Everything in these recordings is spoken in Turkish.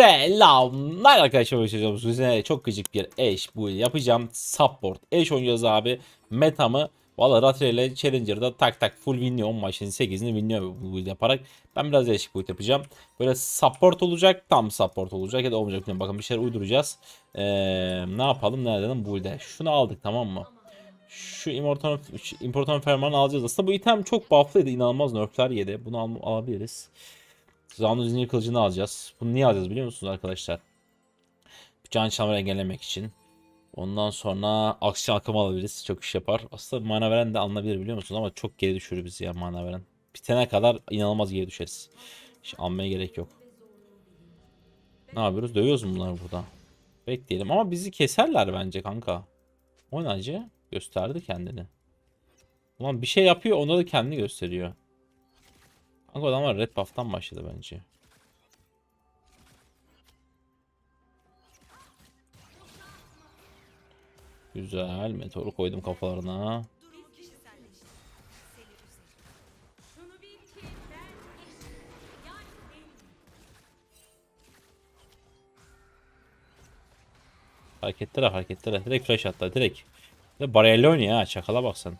Selamlar arkadaşlar hoşçakalın. Size çok gıcık bir eş bu yapacağım. Support. Eş oynayacağız abi. Metamı Valla Ratre ile Challenger'da tak tak full winliyor. 10 maçın 8'ini winliyor bu build yaparak. Ben biraz değişik build yapacağım. Böyle support olacak. Tam support olacak ya da olmayacak. bilmiyorum. Bakın bir şeyler uyduracağız. Ee, ne yapalım? Nereden bu build'e? Şunu aldık tamam mı? Şu Immortal, Immortal Ferman'ı alacağız. Aslında bu item çok bufflıydı. inanılmaz nerfler yedi. Bunu al alabiliriz. Zanlı zincir kılıcını alacağız. Bunu niye alacağız biliyor musunuz arkadaşlar? Can çalmayı engellemek için. Ondan sonra aksiyon akımı alabiliriz. Çok iş yapar. Aslında mana veren de alınabilir biliyor musunuz? Ama çok geri düşürür bizi ya mana veren. Bitene kadar inanılmaz geri düşeriz. Hiç almaya gerek yok. Ne yapıyoruz? Dövüyoruz mu bunları burada? Bekleyelim ama bizi keserler bence kanka. Oynacı gösterdi kendini. Ulan bir şey yapıyor onda da kendini gösteriyor. Kanka adamlar red buff'tan başladı bence. Güzel. Meteoru koydum kafalarına. Hareketler hareketler. Direkt flash attı direkt. Ve bariyerli oynuyor ha. Çakala bak sen.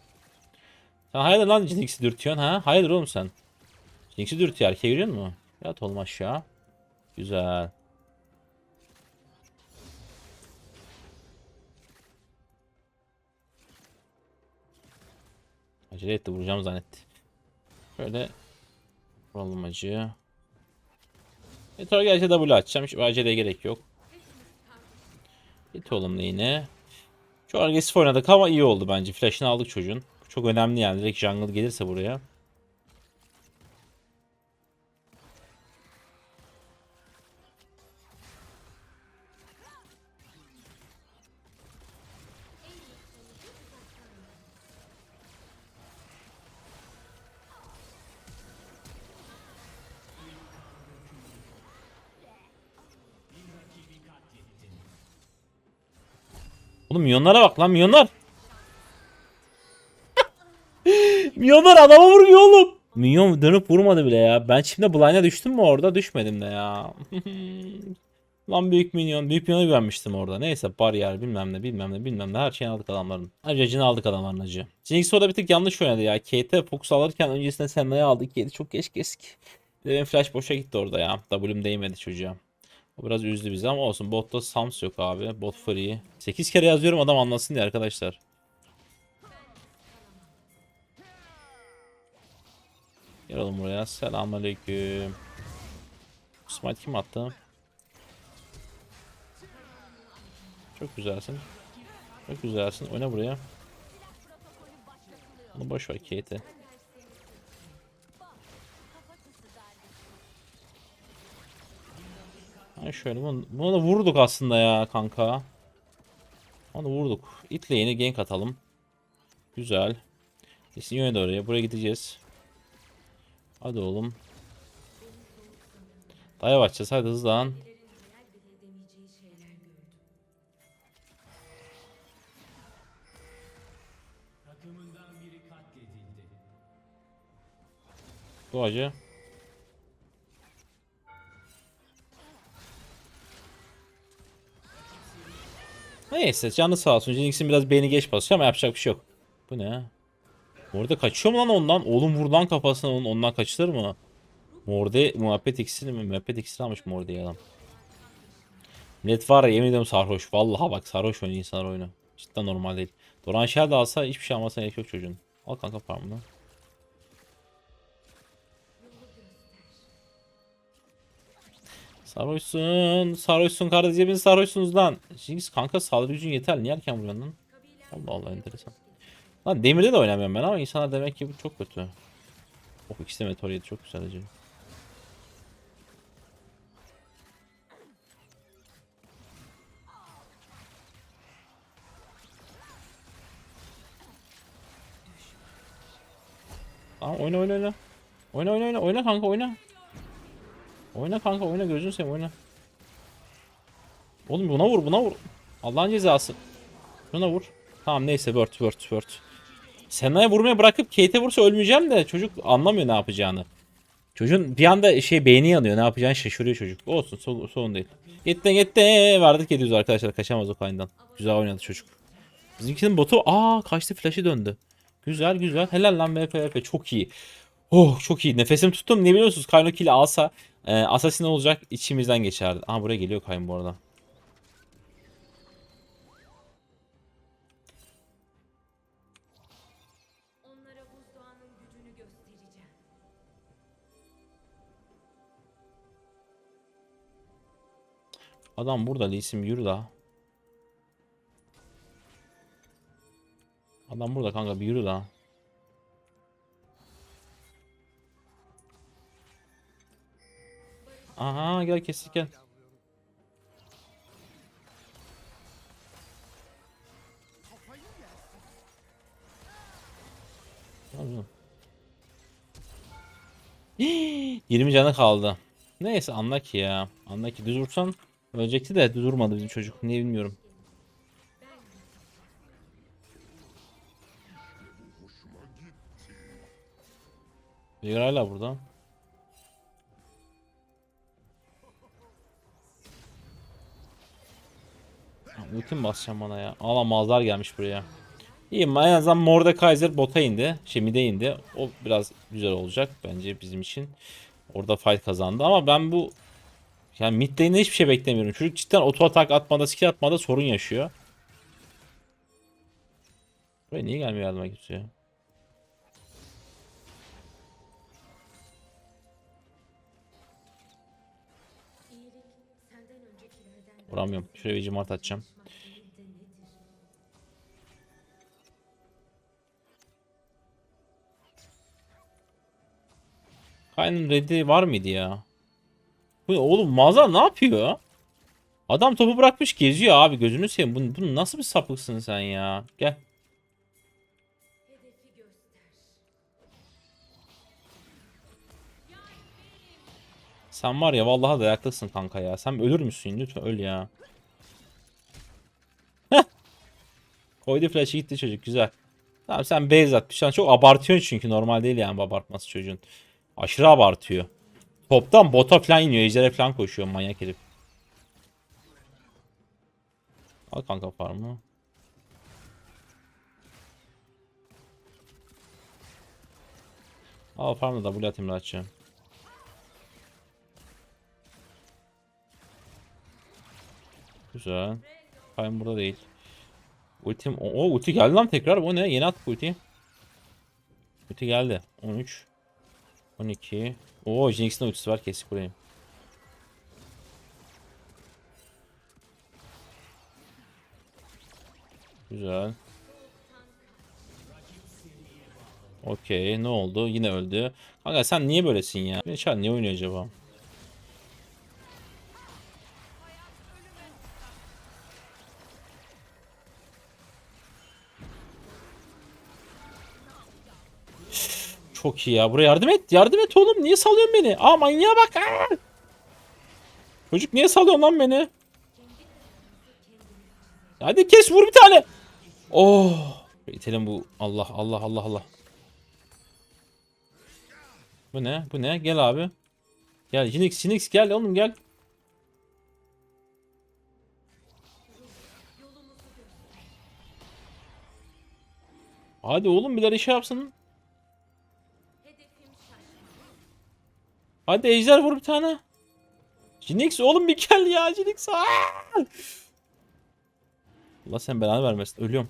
Sen hayırdır lan Jinx'i dürtüyorsun ha? Hayırdır oğlum sen? Jinx'i dürtüyor. Erkeği görüyor musun? Yat oğlum aşağı. Güzel. Acele etti vuracağım zannetti. Şöyle vuralım acı. Meteor gerçi W açacağım. Hiç aceleye gerek yok. Git oğlum yine. Çok agresif oynadık ama iyi oldu bence. Flash'ını aldık çocuğun. Çok önemli yani. Direkt jungle gelirse buraya. Milyonlara bak lan milyonlar. milyonlar adama vurmuyor oğlum. Minyon dönüp vurmadı bile ya. Ben şimdi blind'a düştüm mü orada? Düşmedim de ya. lan büyük minyon. Büyük minyona güvenmiştim orada. Neyse bariyer bilmem ne bilmem ne bilmem ne. Her şeyini aldık adamların. Acıcını aldık adamların acı. Jinx orada bir tık yanlış oynadı ya. Kate Fox alırken öncesinde Senna'yı aldık. Kate çok geç kesik. Benim flash boşa gitti orada ya. W'm değmedi çocuğa. O biraz üzdü bizi ama olsun. Botta Sams yok abi. Bot free. 8 kere yazıyorum adam anlasın diye arkadaşlar. Gel oğlum buraya. Selamünaleyküm. Smite kim attı? Çok güzelsin. Çok güzelsin. Oyna buraya. Bunu boş ver Kate'i. Ha şöyle bunu, bunu da vurduk aslında ya kanka. Onu vurduk. İtle yeni gank atalım. Güzel. Sinyo'ya da oraya. Buraya gideceğiz. Hadi oğlum. Daha yavaşça hadi hızlan. Doğacı. Neyse canı sağ olsun. Jinx'in biraz beyni geç basıyor ama yapacak bir şey yok. Bu ne? Orada kaçıyor mu lan ondan? Oğlum vur lan kafasına onun, ondan kaçılır mı? Morde muhabbet iksiri mi? Muhabbet iksiri almış Morde'ye adam. Millet var ya yemin ediyorum sarhoş. Vallahi bak sarhoş oynuyor insanlar oyunu. Cidden normal değil. Doran Şer de alsa hiçbir şey almasına gerek yok çocuğun. Al kanka farmını. Sarhoşsun. Sarhoşsun kardeşim. Hepiniz sarhoşsunuz lan. Jinx kanka saldırı gücün yeter. Niye erken vuruyorsun lan? Allah Allah enteresan. Lan demirde de oynamıyorum ben ama insanlar demek ki bu çok kötü. Oh ikisi de meteor yedi çok güzel acı. Tamam oyna oyna oyna. Oyna oyna oyna oyna kanka oyna. Oyna kanka oyna gözün seveyim oyna. Oğlum buna vur buna vur. Allah'ın cezası. Buna vur. Tamam neyse word word word. Senna'ya vurmaya bırakıp Kate'e vursa ölmeyeceğim de çocuk anlamıyor ne yapacağını. Çocuğun bir anda şey beyni yanıyor. Ne yapacağını şaşırıyor çocuk. Olsun son, sorun değil. Gitti gitti. Verdik 700 arkadaşlar. Kaçamaz o kayından. Güzel oynadı çocuk. Bizimkinin botu aa kaçtı flash'ı döndü. Güzel güzel. Helal lan VPVP çok iyi. Oh çok iyi. Nefesimi tuttum. Ne biliyorsunuz? Kayno kill alsa e, Assassin olacak içimizden geçerdi. Aha buraya geliyor Kayn bu arada. Adam burada Lee Sin yürü daha. Adam burada kanka bir yürü daha. Aha gel kesik gel. Yapıyorsun? 20 canı kaldı. Neyse anla ki ya. Anla ki düz vursan ölecekti de düz vurmadı bizim çocuk. Niye bilmiyorum. Veigar hala burada. Ultim basacağım bana ya. Alamazlar gelmiş buraya. İyi en azından Mordekaiser bota indi. Şey mid'e indi. O biraz güzel olacak bence bizim için. Orada fight kazandı ama ben bu yani mid hiçbir şey beklemiyorum. Çocuk cidden auto atak atmada, skill atmada sorun yaşıyor. Buraya niye gelmiyor yardıma kimse Vuramıyorum. Şuraya bir cimart atacağım. Kayn'ın red'i var mıydı ya? Bu oğlum Mazhar ne yapıyor? Adam topu bırakmış geziyor abi gözünü seveyim. Bu, bu nasıl bir sapıksın sen ya? Gel. Sen var ya vallahi dayaklısın kanka ya. Sen ölür müsün? Lütfen öl ya. Koydu flash'ı gitti çocuk güzel. Tamam sen base at. Şu an çok abartıyorsun çünkü normal değil yani abartması çocuğun. Aşırı abartıyor. Toptan bota falan iniyor. Ejder'e falan koşuyor manyak herif. Al kanka farmı. Al farmı da W atayım rahatça. Güzel. Kayn burada değil. Ultim. O, o ulti geldi lan tekrar. O ne? Yeni attık ultiyi. Ulti geldi. 13. 12. Oo Jinx'in ultisi var kesik burayı. Güzel. Okey ne oldu? Yine öldü. Kanka sen niye böylesin ya? Çar niye oynuyor acaba? Çok iyi ya. Buraya yardım et. Yardım et oğlum. Niye salıyorsun beni? Aa manyağa bak. Aa! Çocuk niye salıyorsun lan beni? Hadi kes vur bir tane. Oh. İtelim bu. Allah Allah Allah Allah. Bu ne? Bu ne? Gel abi. Gel Jinx Jinx gel oğlum gel. Hadi oğlum bir şey yapsın. Hadi ejder vur bir tane. Jinx oğlum bir gel ya Jinx. Allah sen belanı vermesin. Ölüyorum.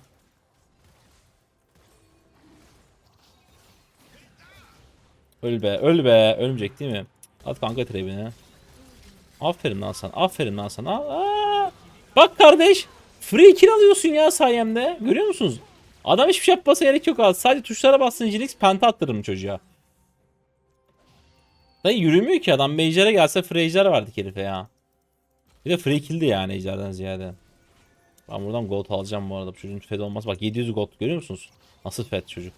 Öl be, öl be. Ölmeyecek değil mi? At kanka trebine. Aferin lan sana. Aferin lan sana. Aa! Bak kardeş. Free kill alıyorsun ya sayemde. Görüyor musunuz? Adam hiçbir şey yapmasa gerek yok abi. Sadece tuşlara bassın Jinx penta attırırım çocuğa. Dayı yürümüyor ki adam. Major'a gelse free ejder verdik herife ya. Bir de free kill'di yani ejderden ziyade. Ben buradan gold alacağım bu arada. Bu çocuğun fed olmaz. Bak 700 gold görüyor musunuz? Nasıl fed çocuk.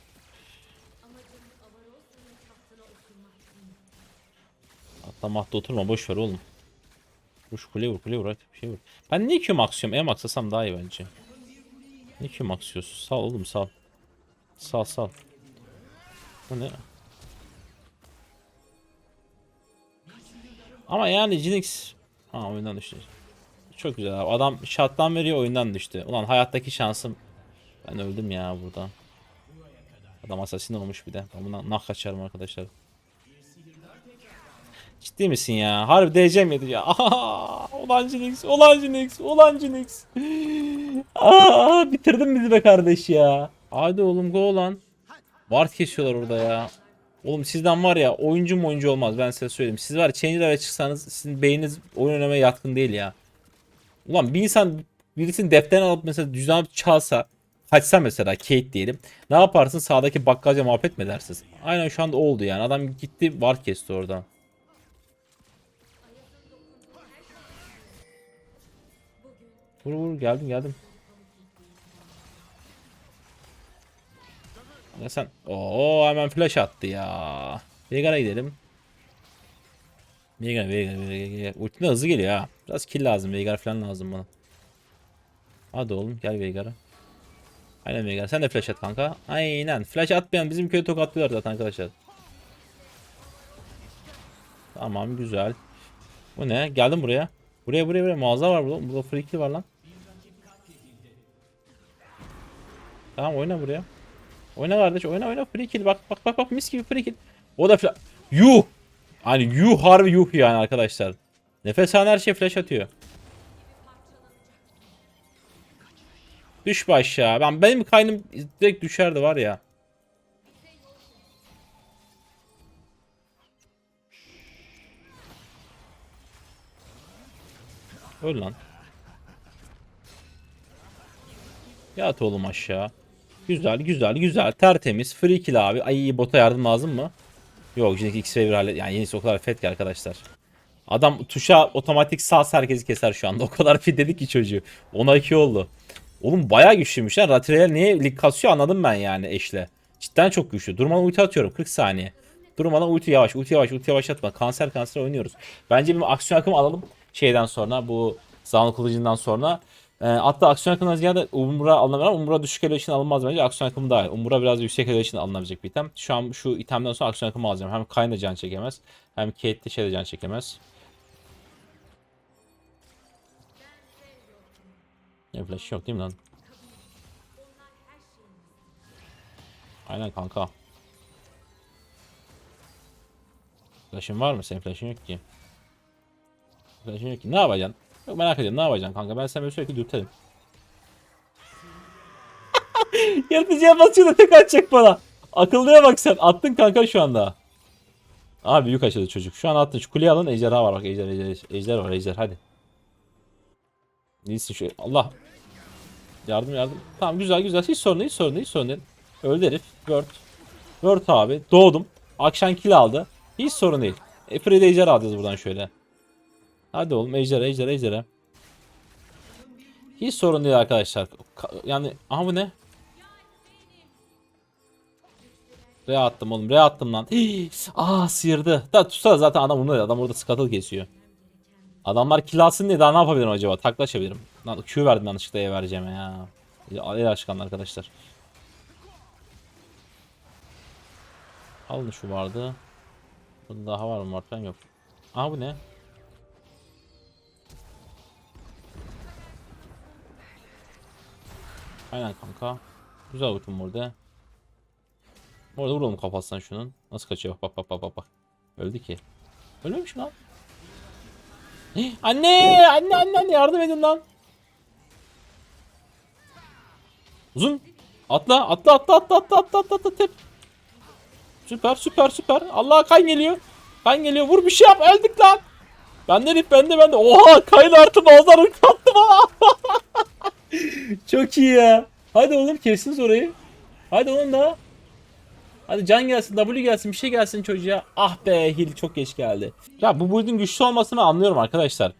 Hatta mahta oturma boş ver oğlum. Vur şu kuleye vur kuleye vur hadi bir şey vur. Ben niye Q maxlıyorum? E maxlasam daha iyi bence. Niye Q maxlıyorsun? Sal oğlum sal. Sal sal. Bu ne? Ama yani Jinx ha oyundan düştü. Çok güzel abi. Adam shot'tan veriyor oyundan düştü. Ulan hayattaki şansım ben öldüm ya burada. Adam assassin olmuş bir de. Ben bundan nah kaçarım arkadaşlar. Ciddi misin ya? Harbi DC miydi ya? Aha, ulan Jinx, ulan Jinx, ulan Jinx. Aa, bitirdin bizi be kardeş ya. Hadi oğlum go lan. Ward kesiyorlar orada ya. Oğlum sizden var ya oyuncu mu oyuncu olmaz ben size söyleyeyim. Siz var Change'lere çıksanız sizin beyniniz oyun oynamaya yatkın değil ya. Ulan bir insan birisinin defterini alıp mesela cüzdan alıp çalsa kaçsa mesela Kate diyelim. Ne yaparsın sağdaki bakkalca muhabbet mi edersiniz? Aynen şu anda oldu yani. Adam gitti var kesti oradan. Vur vur geldim geldim. Ya sen Oo hemen flash attı ya. Veigar'a gidelim. Veigar Veigar Veigar. Ultime hızlı geliyor ha. Biraz kill lazım. Veigar falan lazım bana. Hadi oğlum gel Veigar'a. Aynen Veigar. Sen de flash at kanka. Aynen. Flash atmayan bizim köyü tokatlıyorlar zaten arkadaşlar. Tamam güzel. Bu ne? Geldim buraya. Buraya buraya buraya mağaza var burada. Burada free kill var lan. Tamam oyna buraya. Oyna kardeş oyna oyna free kill bak bak bak bak mis gibi free kill. O da flash. Yuh. Hani yuh harbi yuh yani arkadaşlar. Nefes alan her şey flash atıyor. Düş aşağı. Ben benim kaynım direkt düşerdi var ya. Öl lan. Yat oğlum aşağı. Güzel güzel güzel tertemiz free kill abi. Ay bota yardım lazım mı? Yok Jinx X bir hallet. Yani yenisi o kadar fet ki arkadaşlar. Adam tuşa otomatik sağ herkesi keser şu anda. O kadar fit dedik ki çocuğu. 10'a 2 oldu. Oğlum bayağı güçlüymüş ha. Ratriel niye lig kasıyor anladım ben yani eşle. Cidden çok güçlü. Durmadan ulti atıyorum 40 saniye. Durmadan ulti yavaş, ulti yavaş, ulti yavaş atma. Kanser kanser oynuyoruz. Bence bir aksiyon akımı alalım. Şeyden sonra bu Zanlı Kılıcı'ndan sonra. E, hatta aksiyon akımından ziyade Umbra alınabilir ama Umbra düşük elo için alınmaz bence. Aksiyon akımı daha iyi. Umbra biraz yüksek elo için alınabilecek bir item. Şu an şu itemden sonra aksiyon akımı alacağım. Hem Kayn da can çekemez. Hem Kate de şey de can çekemez. Ne flash yok değil mi lan? Aynen kanka. Flash'ın var mı? Senin flash'ın yok ki. Flash'ın yok ki. Ne yapacaksın? Yok merak ediyorum. Ne yapacaksın kanka? Ben seni sürekli dürterim. Yaratıcıya basıyor da tek atacak bana. Akıllıya bak sen. Attın kanka şu anda. Abi büyük açıldı çocuk. Şu an attın. Şu kuleye alın. Ejderha var bak. Ejder, ejder, ejder var. Ejder hadi. Neyse şu. Allah. Yardım yardım. Tamam güzel güzel. Hiç sorun değil. Hiç sorun değil. Hiç sorun değil. Öldü herif. Word. Word abi. Doğdum. Akşam kill aldı. Hiç sorun değil. E Freddy Ejder alacağız buradan şöyle. Hadi oğlum Ejder Ejder Ejder'e. Hiç sorun değil arkadaşlar. Ka- Yani aha bu ne? Re attım oğlum. Re attım lan. Hii, Aa sıyırdı. Da tutsa zaten adam onu adam orada scuttle kesiyor. Adamlar kill alsın diye daha ne yapabilirim acaba? Taklaşabilirim. Lan Q verdim yanlışlıkla E vereceğime ya. El aşkın arkadaşlar. Alın şu vardı. Burada daha var mı? Var falan yok. Aha bu ne? Aynen kanka. Güzel ultim burada. Orada vuralım kafasından şunun. Nasıl kaçıyor? Bak bak bak bak bak. Öldü ki. Ölmemiş mi lan? Anne! Anne anne anne yardım edin lan. Uzun. Atla atla atla atla atla atla atla atla tep. Süper süper süper. Allah kan geliyor. Kan geliyor. Vur bir şey yap. Öldük lan. Bende herif bende bende. Oha kayın artı nazarını kattı bana. Çok iyi ya. Hadi oğlum kesiniz orayı. Hadi oğlum daha. Hadi can gelsin, W gelsin, bir şey gelsin çocuğa. Ah be, Hill çok geç geldi. Ya bu build'in güçlü olmasını anlıyorum arkadaşlar.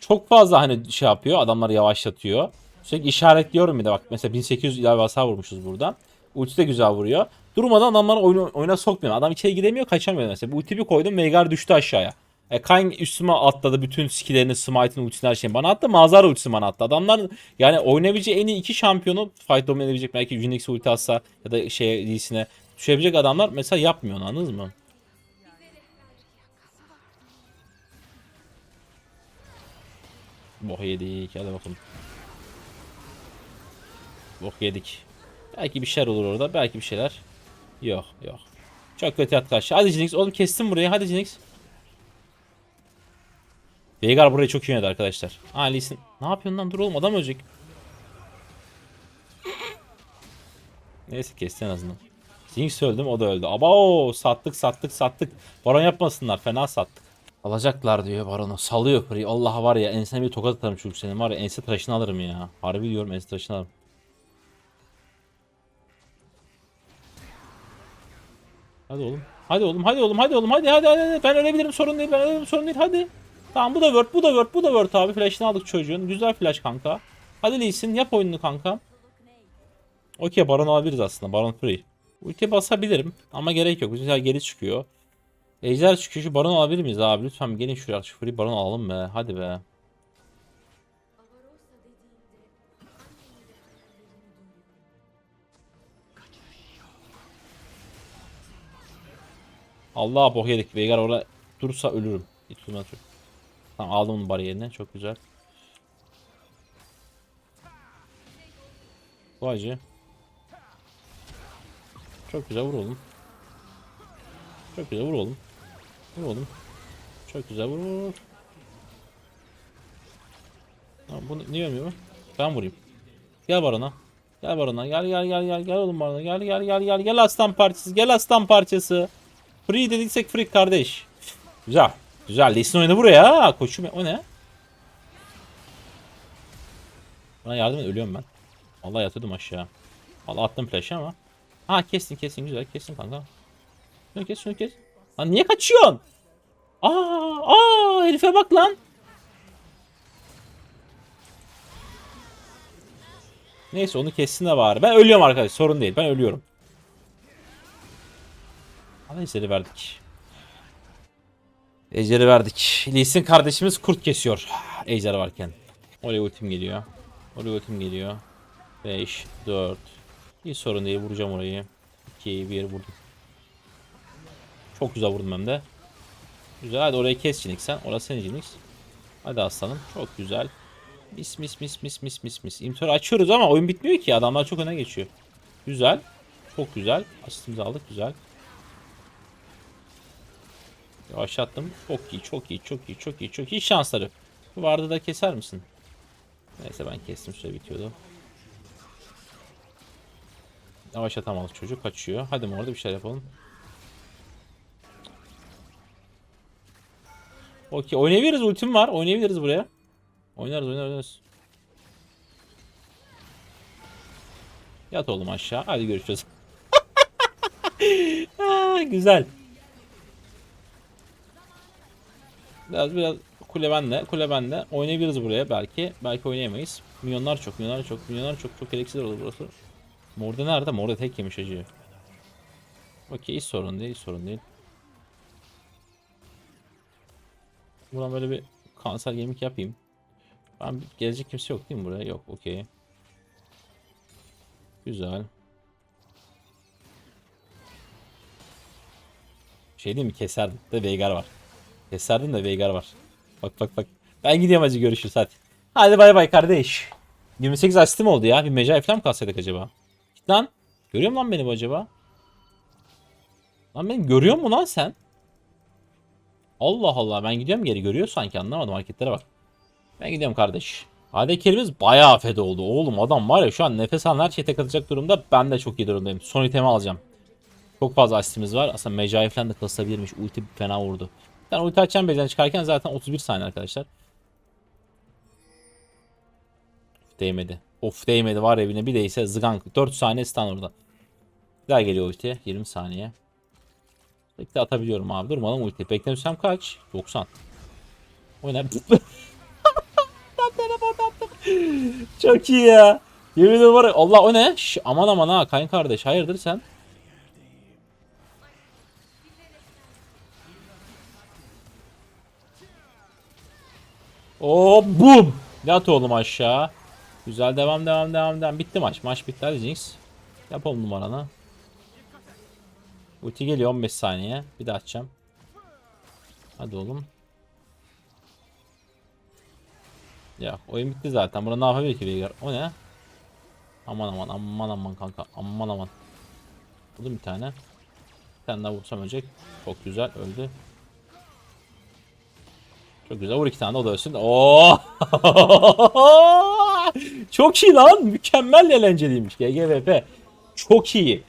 Çok fazla hani şey yapıyor, adamları yavaşlatıyor. Sürekli işaretliyorum bir de bak. Mesela 1800 ilave hasar vurmuşuz buradan. Ulti de güzel vuruyor. Durmadan adamları oyuna, oyuna sokmuyor. Adam içeri gidemiyor, kaçamıyor mesela. Bu ulti bir koydum, Veigar düştü aşağıya. E, Kayn üstüme atladı bütün skillerini, smite'ın ultisini her şeyini bana attı. Mazhar ultisini bana attı. Adamlar yani oynayabileceği en iyi iki şampiyonu fight domine edebilecek belki Unix ulti atsa ya da şey Lee'sine düşebilecek adamlar mesela yapmıyor onu anladınız mı? Bok yedik. Hadi bakalım. Bok yedik. Belki bir şeyler olur orada. Belki bir şeyler. Yok yok. Çok kötü arkadaşlar. Hadi Jinx. Oğlum kestim burayı. Hadi Jinx. Veigar burayı çok iyi arkadaşlar. Aa Ne yapıyorsun lan? Dur oğlum adam ölecek. Neyse kesti en azından. Jinx öldü mü o da öldü. Aba sattık sattık sattık. Baron yapmasınlar fena sattık. Alacaklar diyor baronu. Salıyor Free. Allah var ya ensene bir tokat atarım çocuk senin var ya ense tıraşını alırım ya. Harbi diyorum ense tıraşını alırım. Hadi oğlum. Hadi oğlum hadi oğlum hadi oğlum hadi hadi. hadi. Ben ölebilirim sorun değil ben ölebilirim sorun değil hadi. Tamam bu da word bu da word bu da word abi. Flash'ını aldık çocuğun. Güzel flash kanka. Hadi Lee Sin, yap oyununu kanka. Okey baron alabiliriz aslında. Baron free. Ulti basabilirim ama gerek yok. Güzel geri çıkıyor. Ejder çıkıyor. Şu baron alabilir miyiz abi? Lütfen gelin şuraya. Şu free baron alalım be. Hadi be. Allah bok yedik. Veigar orada durursa ölürüm. Hiç çok. Tamam aldım onun bariyerini. Çok güzel. Bu acı. Çok güzel vur oğlum. Çok güzel vur oğlum. Vur oğlum. Çok güzel vur. Tamam, bunu niye ölmüyor? Ben vurayım. Gel barona. Gel barona. Gel gel gel gel gel oğlum barona. Gel gel gel gel gel aslan parçası. Gel aslan parçası. Free dediksek free kardeş. Güzel. Güzel. Lesin oynadı buraya. Koçum o ne? Bana yardım et ölüyorum ben. Vallahi yatıyordum aşağı. Vallahi attım flash'ı ama. Ha kestin kestin güzel kestin kanka. Şunu kes şunu kes. Lan niye kaçıyorsun? Aa, aa herife bak lan. Neyse onu kessin de bari. Ben ölüyorum arkadaş sorun değil ben ölüyorum. Ama ejderi verdik. Ejderi verdik. Lee Sin kardeşimiz kurt kesiyor. Ejder varken. Oraya ultim geliyor. Oraya ultim geliyor. 5, 4. Hiç sorun değil vuracağım orayı. 2, 1 vurdum. Çok güzel vurdum hem de. Güzel hadi orayı kes Jinx sen. Orası senin Jinx. Hadi aslanım. Çok güzel. Mis mis mis mis mis mis mis. İmtör açıyoruz ama oyun bitmiyor ki. Adamlar çok öne geçiyor. Güzel. Çok güzel. Asistimizi aldık. Güzel. Yavaşlattım. Çok iyi, çok iyi, çok iyi, çok iyi, çok iyi şansları. Vardı da keser misin? Neyse ben kestim süre bitiyordu. Yavaşlatamadık çocuk kaçıyor. Hadi mi orada bir şeyler yapalım. Okey oynayabiliriz ultim var. Oynayabiliriz buraya. Oynarız oynarız. oynarız. Yat oğlum aşağı. Hadi görüşürüz. Aa, güzel. Biraz biraz kule bende. Kule bende. Oynayabiliriz buraya belki. Belki oynayamayız. Milyonlar çok. Milyonlar çok. Milyonlar çok. Çok gereksiz olur burası. Morda nerede? Morda tek yemiş acıyor. Okey hiç sorun değil. Hiç sorun değil. Buradan böyle bir kanser gemik yapayım. Ben gelecek kimse yok değil mi buraya? Yok. Okey. Güzel. Şey değil mi? Keserdim. De Veigar var. Keserdim de Veigar var. Bak bak bak. Ben gidiyorum hacı görüşürüz hadi. Hadi bay bay kardeş. 28 asistim oldu ya. Bir mecai falan mı kalsaydık acaba? Git lan. Görüyor musun lan beni bu acaba? Lan beni görüyor mu lan sen? Allah Allah ben gidiyorum geri görüyor sanki anlamadım hareketlere bak. Ben gidiyorum kardeş. AD kelimemiz bayağı fed oldu. Oğlum adam var ya şu an nefes alan her şeye tek atacak durumda. Ben de çok iyi durumdayım. Son itemi alacağım. Çok fazla asistimiz var. Aslında Mecai falan da kasılabilirmiş. Ulti fena vurdu. Ben ulti açacağım bezden çıkarken zaten 31 saniye arkadaşlar. Of, değmedi. Of değmedi var birine bir değse zıgank. 4 saniye stun orada. Bir daha geliyor ulti. 20 saniye. Bekle atabiliyorum abi. Durmadan ulti. Beklemişsem kaç? 90. Oyna. Çok iyi ya. Yemin ederim var ya. Allah o ne? Şş, aman aman ha kayın kardeş. Hayırdır sen? Oo bum. Yat oğlum aşağı. Güzel devam devam devam devam. Bitti maç. Maç bitti hadi Jinx. Yap oğlum numaranı. Ulti geliyor 15 saniye. Bir daha açacağım. Hadi oğlum. Ya oyun bitti zaten. Burada ne yapabilir ki Veigar? O ne? Aman aman aman aman kanka. Aman aman. Buldum bir tane. Bir tane daha vursam ölecek. Çok güzel öldü. Çok güzel vur iki tane de o da ölsün. Oo! Çok iyi lan. Mükemmel eğlenceliymiş GGVP. Çok iyi.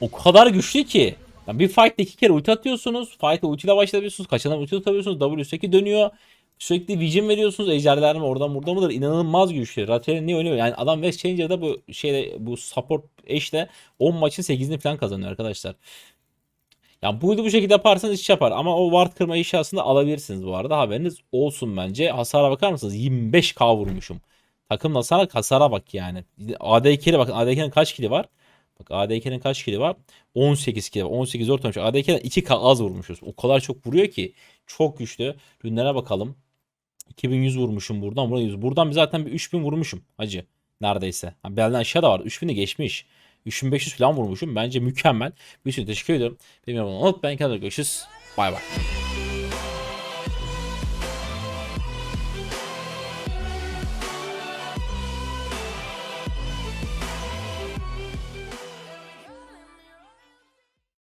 O kadar güçlü ki. Yani bir fight'te iki kere ulti atıyorsunuz. Fight'te ultiyle başlayabiliyorsunuz. Kaçana ulti tutabiliyorsunuz. W üstteki dönüyor. Sürekli vision veriyorsunuz. Ejderler mi oradan burada mıdır? İnanılmaz güçlü. Ratchet'in niye oynuyor? Yani adam West Changer'da bu şeyde bu support eşle 10 maçın 8'ini falan kazanıyor arkadaşlar. Yani bu bu şekilde yaparsanız iş yapar. Ama o ward kırma işi aslında alabilirsiniz bu arada. Haberiniz olsun bence. Hasara bakar mısınız? 25k vurmuşum. Takım hasara, hasara bak yani. AD2'ye bakın. AD2'nin kaç kili var? Bak AD2'nin kaç kili var? 18 kili var. 18 4 olmuş. AD2'den 2k az vurmuşuz. O kadar çok vuruyor ki. Çok güçlü. Rünlere bakalım. 2100 vurmuşum buradan. Buradan 100. Buradan zaten bir 3000 vurmuşum. Hacı. Neredeyse. Ha, belden aşağı var. 3000'i geçmiş. 3500 falan vurmuşum. Bence mükemmel. Bir sürü teşekkür ediyorum. Bilmiyorum. Unutmayın. Kendinize görüşürüz. Bay bay.